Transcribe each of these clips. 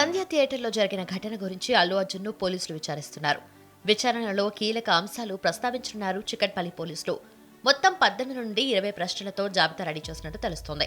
సంధ్య థియేటర్లో జరిగిన ఘటన గురించి అల్లు అర్జున్ను పోలీసులు విచారిస్తున్నారు. విచారణలో కీలక అంశాలు ప్రస్తావించనున్నారు చికట్పల్లి పోలీసులు. మొత్తం పద్దెనిమిది నుండి ఇరవై ప్రశ్నలతో జాబితా రెడీ చేసినట్టు తెలుస్తోంది.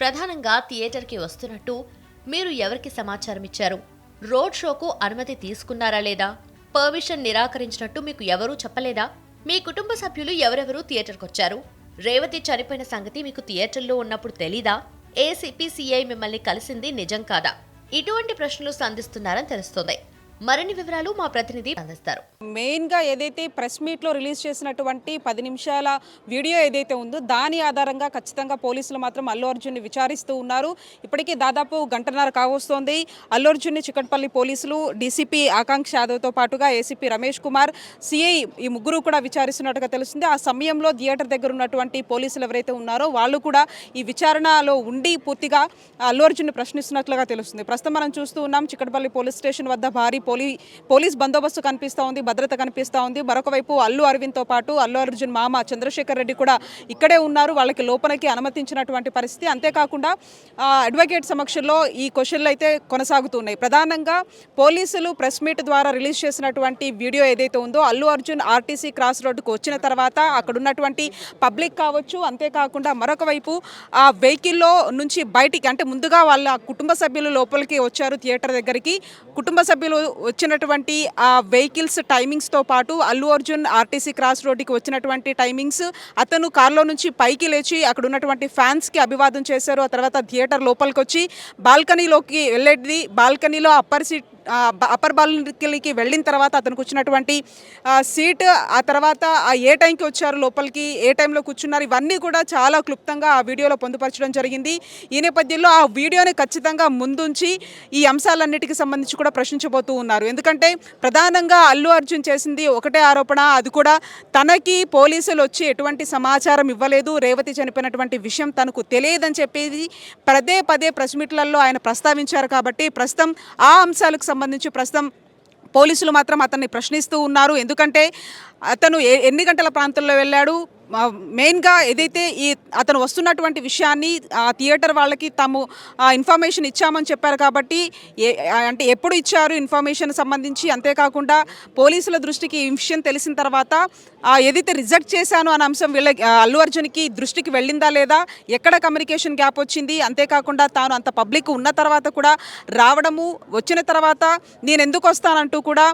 ప్రధానంగా థియేటర్కి వస్తున్నట్టు మీరు ఎవరికి సమాచారం ఇచ్చారు? రోడ్ షోకు అనుమతి తీసుకున్నారా లేదా? పర్మిషన్ నిరాకరించినట్టు మీకు ఎవరూ చెప్పలేదా? మీ కుటుంబ సభ్యులు ఎవరెవరు థియేటర్కి వచ్చారు? రేవతి చనిపోయిన సంగతి మీకు థియేటర్లో ఉన్నప్పుడు తెలీదా? ఏసీపీ సిఐ మిమ్మల్ని కలిసింది నిజం కాదా? ఇటువంటి ప్రశ్నలు సంధిస్తున్నారని తెలుస్తోంది. మరిన్ని వివరాలు మా ప్రతినిధి అందిస్తారు. మెయిన్గా ఏదైతే ప్రెస్ మీట్లో రిలీజ్ చేసినటువంటి పది నిమిషాల వీడియో ఏదైతే ఉందో దాని ఆధారంగా ఖచ్చితంగా పోలీసులు మాత్రం అల్లు అర్జున్ని విచారిస్తూ ఉన్నారు. ఇప్పటికీ దాదాపు గంటన్నర కావస్తోంది. అల్లు అర్జున్ని చికట్పల్లి పోలీసులు డీసీపీ ఆకాంక్ష యాదవ్తో పాటుగా ఏసీపీ రమేష్ కుమార్ సిఐ ఈ ముగ్గురు కూడా విచారిస్తున్నట్టుగా తెలిసింది ఆ సమయంలో థియేటర్ దగ్గర ఉన్నటువంటి పోలీసులు ఎవరైతే ఉన్నారో వాళ్ళు కూడా ఈ విచారణలో ఉండి పూర్తిగా అల్లు అర్జున్ని ప్రశ్నిస్తున్నట్లుగా తెలుస్తుంది. ప్రస్తుతం మనం చూస్తూ ఉన్నాం చిక్కడపల్లి పోలీస్ స్టేషన్ వద్ద భారీ పోలీ పోలీస్ బందోబస్తు కనిపిస్తూ ఉంది భద్రత కనిపిస్తూ ఉంది. మరొకవైపు అల్లు అరవింద్తో పాటు అల్లు అర్జున్ మామ చంద్రశేఖర్ రెడ్డి కూడా ఇక్కడే ఉన్నారు. వాళ్ళకి లోపలికి అనుమతించినటువంటి పరిస్థితి. అంతేకాకుండా అడ్వకేట్ సమక్షంలో ఈ క్వశ్చన్లు అయితే కొనసాగుతున్నాయి. ప్రధానంగా పోలీసులు ప్రెస్ మీట్ ద్వారా రిలీజ్ చేసినటువంటి వీడియో ఏదైతే ఉందో అల్లు అర్జున్ ఆర్టీసీ క్రాస్ రోడ్డుకు వచ్చిన తర్వాత అక్కడ ఉన్నటువంటి పబ్లిక్ కావచ్చు అంతేకాకుండా మరొక వైపు ఆ వెహికల్లో నుంచి బయటికి అంటే ముందుగా వాళ్ళ కుటుంబ సభ్యులు లోపలికి వచ్చారు థియేటర్ దగ్గరికి. కుటుంబ సభ్యులు వచ్చినటువంటి ఆ వెహికల్స్ టైమింగ్స్తో పాటు అల్లు అర్జున్ ఆర్టీసీ క్రాస్ రోడ్డుకి వచ్చినటువంటి టైమింగ్స్ అతను కార్లో నుంచి పైకి లేచి అక్కడ ఉన్నటువంటి ఫ్యాన్స్కి అభివాదం చేశారు. ఆ తర్వాత థియేటర్ లోపలికి వచ్చి బాల్కనీలోకి వెళ్ళేది. బాల్కనీలో అప్పర్ సీట్ అప్పర్ బాల్కనీకి వెళ్ళిన తర్వాత అతనికి వచ్చినటువంటి సీట్ ఆ తర్వాత ఆ ఏ టైంకి వచ్చారు లోపలికి ఏ టైంలో కూర్చున్నారు ఇవన్నీ కూడా చాలా క్లుప్తంగా ఆ వీడియోలో పొందుపరచడం జరిగింది. ఈ నేపథ్యంలో ఆ వీడియోని ఖచ్చితంగా ముందుంచి ఈ అంశాలన్నిటికీ సంబంధించి కూడా ప్రశ్నించబోతూ ఉన్నారు. ఎందుకంటే ప్రధానంగా అల్లు అర్జున్ చేసింది ఒకటే ఆరోపణ అది కూడా తనకి పోలీసులు వచ్చి ఎటువంటి సమాచారం ఇవ్వలేదు రేవతి చనిపోయినటువంటి విషయం తనకు తెలియదని చెప్పేది పదే పదే ప్రెస్ మీట్లలో ఆయన ప్రస్తావించారు కాబట్టి ప్రస్తుతం ఆ అంశాలకు సంబంధించి ప్రస్తుతం పోలీసులు మాత్రం అతన్ని ప్రశ్నిస్తూ ఉన్నారు. ఎందుకంటే అతను ఎన్ని గంటల ప్రాంతంలో వెళ్ళాడు? మెయిన్గా ఏదైతే ఈ అతను వస్తున్నటువంటి విషయాన్ని ఆ థియేటర్ వాళ్ళకి తాము ఆ, ఇన్ఫర్మేషన్ ఇచ్చామని చెప్పారు కాబట్టి ఏ అంటే ఎప్పుడు ఇచ్చారు ఇన్ఫర్మేషన్ సంబంధించి అంతేకాకుండా పోలీసుల దృష్టికి ఈ విషయం తెలిసిన తర్వాత ఏదైతే రిజెక్ట్ చేశాను అనే అంశం వీళ్ళ అల్లు అర్జున్కి దృష్టికి వెళ్ళిందా లేదా ఎక్కడ కమ్యూనికేషన్ గ్యాప్ వచ్చింది అంతేకాకుండా తాను అంత పబ్లిక్ ఉన్న తర్వాత కూడా రావడము వచ్చిన తర్వాత నేను ఎందుకు వస్తానంటూ కూడా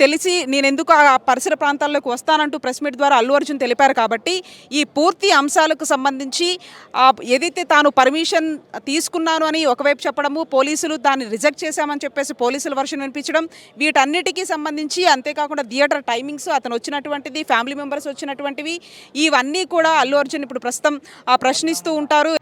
తెలిసి నేను ఎందుకు ఆ పరిసర ప్రాంతాల్లోకి వస్తానంటూ ప్రెస్ మీట్ ద్వారా అల్లు అర్జున్ తెలిపారు కాబట్టి ఈ పూర్తి అంశాలకు సంబంధించి ఏదైతే తాను పర్మిషన్ తీసుకున్నాను అని ఒకవైపు చెప్పడము పోలీసులు దాన్ని రిజెక్ట్ చేశామని చెప్పేసి పోలీసుల వర్షన్ వినిపించడం వీటన్నిటికీ సంబంధించి అంతేకాకుండా థియేటర్ టైమింగ్స్ అతను వచ్చినటువంటిది ఫ్యామిలీ మెంబర్స్ వచ్చినటువంటివి ఇవన్నీ కూడా అల్లు అర్జున్ ఇప్పుడు ప్రస్తుతం ఆ, ప్రశ్నిస్తూ ఉంటారు.